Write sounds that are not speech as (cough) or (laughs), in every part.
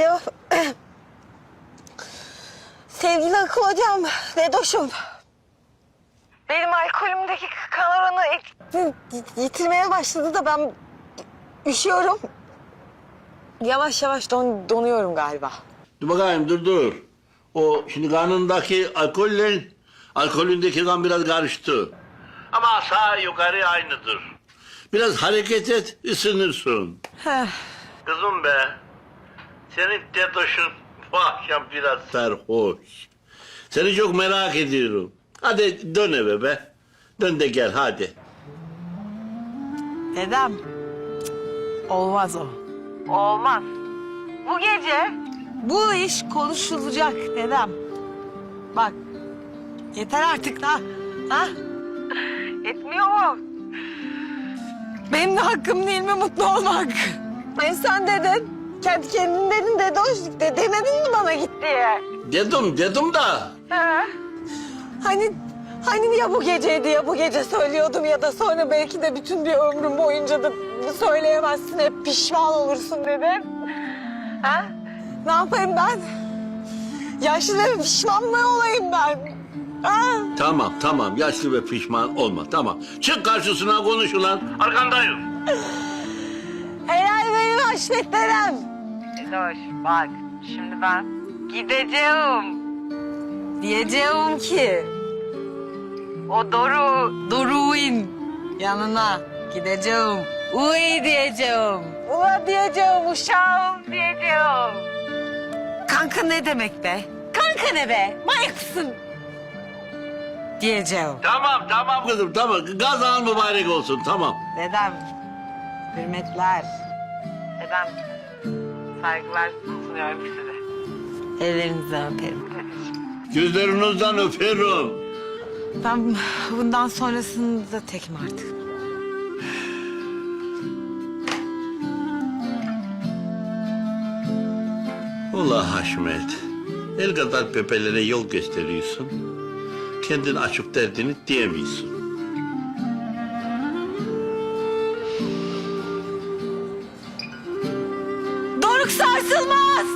Alo. Sevgili akıl hocam, Vedoş'um. Benim alkolümdeki kan oranı yitirmeye başladı da ben üşüyorum. Yavaş yavaş don, donuyorum galiba. Dur bakayım dur dur. O şimdi kanındaki alkolle alkolündeki kan biraz karıştı. Ama sağ yukarı aynıdır. Biraz hareket et ısınırsın. Heh. Kızım be. Senin tetoşun bu akşam biraz sarhoş. Seni çok merak ediyorum. Hadi dön eve be. Dön de gel hadi. Dedem. Olmaz o. Olmaz. Bu gece bu iş konuşulacak dedem. Bak. Yeter artık da. Ha? Etmiyor mu? Benim de hakkım değil mi mutlu olmak? Hem sen dedin. Kendi kendin dedin dedi. O de, demedin mi bana git diye? Dedim dedim da. He. Hani hani ya bu geceydi ya bu gece söylüyordum ya da sonra belki de bütün bir ömrüm boyunca da söyleyemezsin hep pişman olursun dedin. Ha? Ne yapayım ben? Yaşlı ve pişman mı olayım ben? Ha? Tamam tamam yaşlı ve pişman olma tamam. Çık karşısına konuş ulan. Arkandayım. Helal benim haşmetlerim. Eloş bak şimdi ben gideceğim. Diyeceğim ki O Doru Doruğun yanına gideceğim. Uy diyeceğim. Ula diyeceğim uşağım diyeceğim. Kanka ne demek be? Kanka ne be? Manyaksın. Diyeceğim. Tamam tamam kızım tamam. Gazan mübarek olsun tamam. Dedem, hürmetler. Dedem saygılar sunuyorum size. Ellerinizden öperim. Gözlerinizden öperim. Ben bundan sonrasını da tekim artık. Ula Haşmet. El kadar pepelere yol gösteriyorsun. Kendin açıp derdini diyemiyorsun. Sarsılmaz.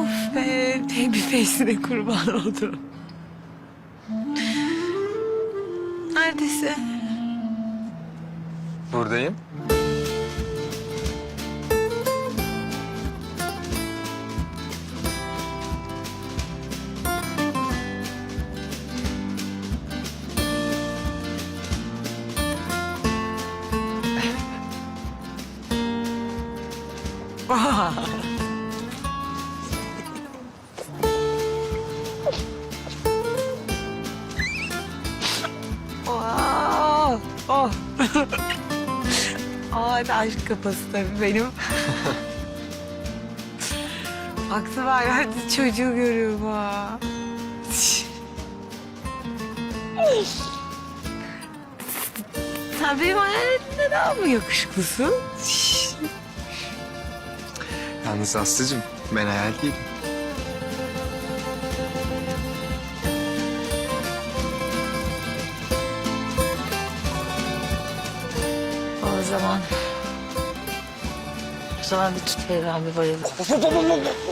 Of be, baby face'ine kurban oldu. Neredesin? Buradayım. Oh, oh. Ay aşk kafası tabii benim. Baktı var hadi çocuğu görüyorum ha. Sen benim hayalimde daha mı yakışıklısın? Yalnız Aslı'cığım ben hayal değilim. O zaman... O zaman bir tut bir bayılırım.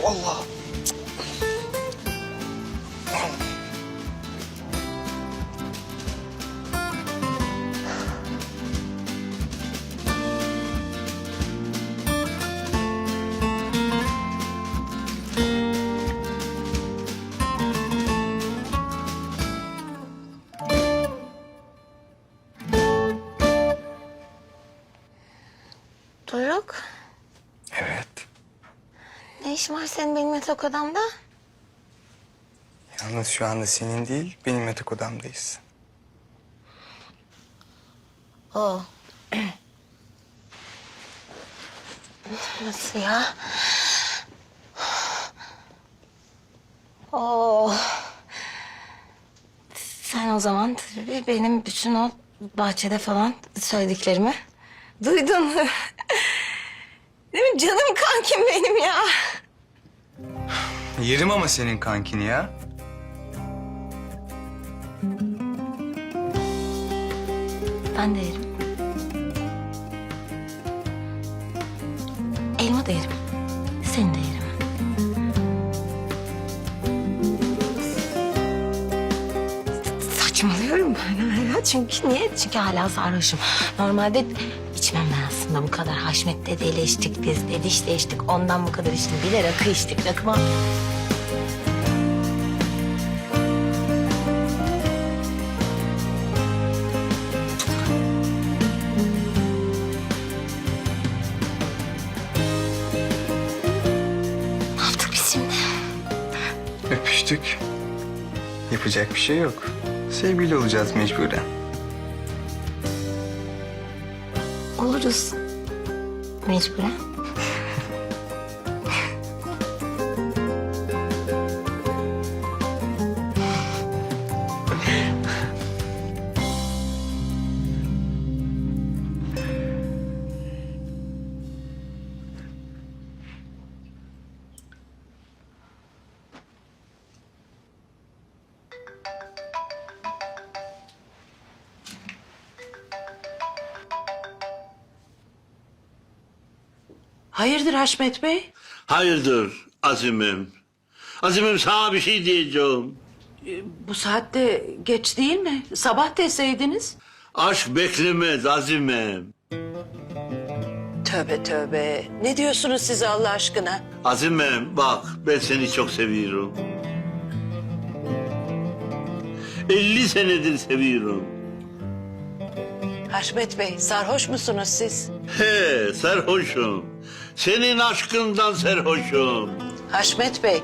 Allah. İşin var senin benim yatak odamda? Yalnız şu anda senin değil benim yatak odamdayız. O. (clears throat) Nasıl ya? Oo. Sen o zaman tabii benim bütün o bahçede falan söylediklerimi duydun. (laughs) Değil mi? Canım kankim benim ya. Yerim ama senin kankini ya. Ben de yerim. elma da yerim. Seni de yerim. Saçmalıyorum ben ya. Çünkü niye? Çünkü hala sarhoşum. Normalde içmem ben aslında bu kadar. Haşmet dedeyle içtik biz. Dedişle içtik. Ondan bu kadar içtim. Bir de rakı içtik. Rakıma... Ne yaptık biz şimdi? Yapacak bir şey yok. Sevgili olacağız mecburen. Oluruz. Mecburen. Hayırdır Haşmet Bey? Hayırdır Azim'im? Azim'im sana bir şey diyeceğim. Bu saatte geç değil mi? Sabah deseydiniz. Aşk beklemez Azim'im. Tövbe tövbe. Ne diyorsunuz siz Allah aşkına? Azim'im bak ben seni çok seviyorum. 50 senedir seviyorum. Haşmet Bey sarhoş musunuz siz? He sarhoşum. Senin aşkından sarhoşum. Haşmet Bey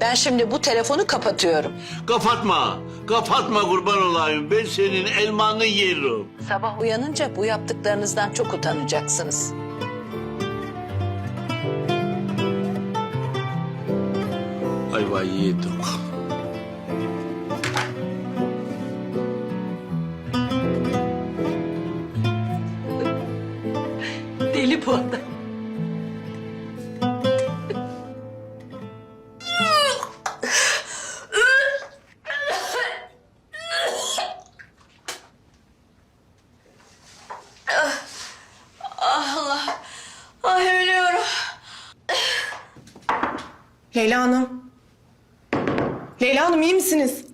ben şimdi bu telefonu kapatıyorum. Kapatma. Kapatma kurban olayım. Ben senin elmanı yerim. Sabah uyanınca bu yaptıklarınızdan çok utanacaksınız. Ayvayı yedik. Deli bu adam. Leyla Hanım. Leyla Hanım iyi misiniz?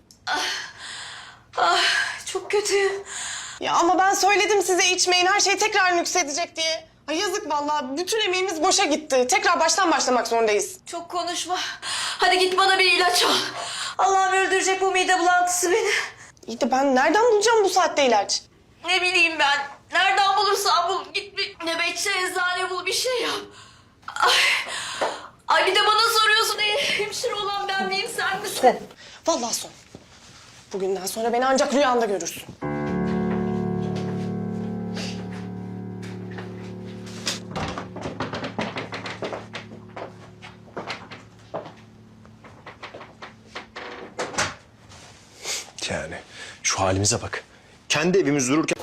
Çok kötüyüm. Ya ama ben söyledim size içmeyin her şey tekrar nüksedecek diye. Ay yazık vallahi bütün emeğimiz boşa gitti. Tekrar baştan başlamak zorundayız. Çok konuşma. Hadi git bana bir ilaç al. Allah'ım öldürecek bu mide bulantısı beni. İyi de ben nereden bulacağım bu saatte ilaç? Ne bileyim ben. Nereden bulursan bul. Git bir nöbetçi eczane bul bir şey yap. Ay, Ay bir de bana soruyorsun. E, hemşire olan ben miyim sen misin? Son. Vallahi son. Bugünden sonra beni ancak rüyanda görürsün. Yani şu halimize bak. Kendi evimiz dururken